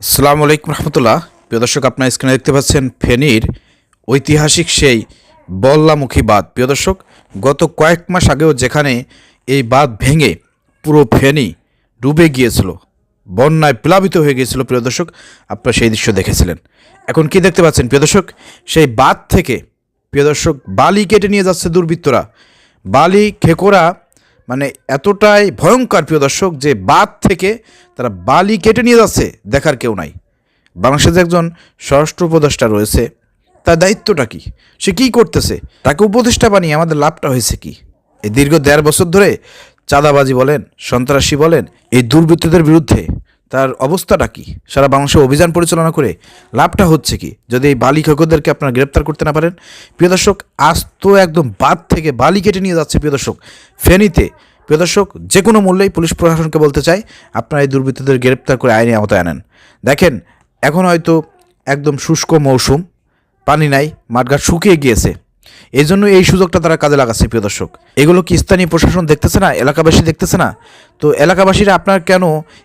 আসসালামু আলাইকুম রহমতুল্লাহ। প্রিয় দর্শক, আপনার স্ক্রিনে দেখতে পাচ্ছেন ফেনীর ঐতিহাসিক সেই বল্লামুখী বাঁধ। প্রিয় দর্শক, গত কয়েক মাস আগেও যেখানে এই বাঁধ ভেঙে পুরো ফেনী ডুবে গিয়েছিল, বন্যায় প্লাবিত হয়ে গিয়েছিল, প্রিয় দর্শক, আপনারা সেই দৃশ্য দেখেছিলেন। এখন কি দেখতে পাচ্ছেন, প্রিয় দর্শক? সেই বাঁধ থেকে, প্রিয় দর্শক, বালি কেটে নিয়ে যাচ্ছে দুর্বৃত্তরা। বালি, খেকোরা মানে এতটাই ভয়ঙ্কর, প্রিয় দর্শক, যে বাদ থেকে তারা বালি কেটে নিয়ে যাচ্ছে, দেখার কেউ নাই। বাংলাদেশে একজন স্বরাষ্ট্র উপদেষ্টা রয়েছে, তার দায়িত্বটা কি? সে কী করতেছে? তাকে উপদেষ্টা বানিয়ে আমাদের লাভটা হয়েছে কি? এই দীর্ঘ দেড় বছর ধরে চাঁদাবাজি বলেন, সন্ত্রাসী বলেন, এই দুর্বৃত্তদের বিরুদ্ধে তার অবস্থাটা কি? সারা বাংলাদেশে অভিযান পরিচালনা করে লাভটা হচ্ছে কি? যদি এই বালি খকরদেরকে আপনারা গ্রেপ্তার করতে না পারেন, প্রিয় দর্শক, আজ তো একদম বাদ থেকে বালি কেটে নিয়ে যাচ্ছে, প্রিয় দর্শক, ফেনীতে। প্রিয় দর্শক, যে কোনো মূল্যেই পুলিশ প্রশাসনকে বলতে চাই, আপনারা এই দুর্বৃত্তদের গ্রেপ্তার করে আইনে আওতায় আনেন। দেখেন, এখন হয়তো একদম শুষ্ক মৌসুম, পানি নাই, মাঠঘাট শুকিয়ে গিয়েছে। এই জন্য এই সুযোগটা তারা কাজে লাগাচ্ছে, প্রিয় দর্শক। এগুলো কি স্থানীয় প্রশাসন দেখতেছে না? এলাকাবাসী দেখতেছে না? তো এলাকাবাসীরা আপনার কেন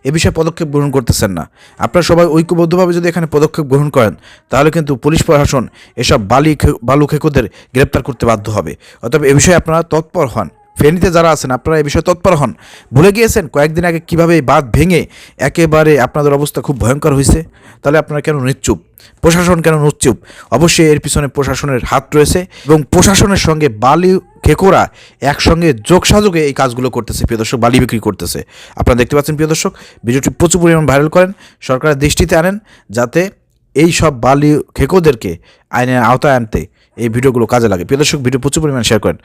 এ বিষয়ে পদক্ষেপ গ্রহণ করতেছেন না? আপনারা সবাই ঐক্যবদ্ধভাবে যদি এখানে পদক্ষেপ গ্রহণ করেন, তাহলে কিন্তু পুলিশ প্রশাসন এসব বালি বালু খেকোদের গ্রেপ্তার করতে বাধ্য হবে। অতএব এ বিষয়ে আপনারা তৎপর হন। ফেনীতে যারা আছেন, আপনারা এই বিষয়ে তৎপর হন। ভুলে গিয়েছেন কয়েকদিন আগে কীভাবে এই বাঁধ ভেঙে একেবারে আপনাদের অবস্থা খুব ভয়ঙ্কর হয়েছে? তাহলে আপনারা কেন নিশ্চুপ প্রশাসন কেন নিশ্চুপ অবশ্যই এর পিছনে প্রশাসনের হাত রয়েছে এবং প্রশাসনের সঙ্গে বালি খেকোরা একসঙ্গে যোগসাযোগে এই কাজগুলো করতেছে, প্রিয় দর্শক, বালি বিক্রি করতেছে। আপনারা দেখতে পাচ্ছেন, প্রিয় দর্শক, ভিডিওটি প্রচুর পরিমাণ ভাইরাল করেন। সরকারের দৃষ্টিতে আনেন যাতে এই সব বালি খেকোদেরকে আইনের আওতায় আনতে এই ভিডিওগুলো কাজে লাগে। প্রিয় দর্শক, ভিডিও প্রচুর পরিমাণ শেয়ার করেন।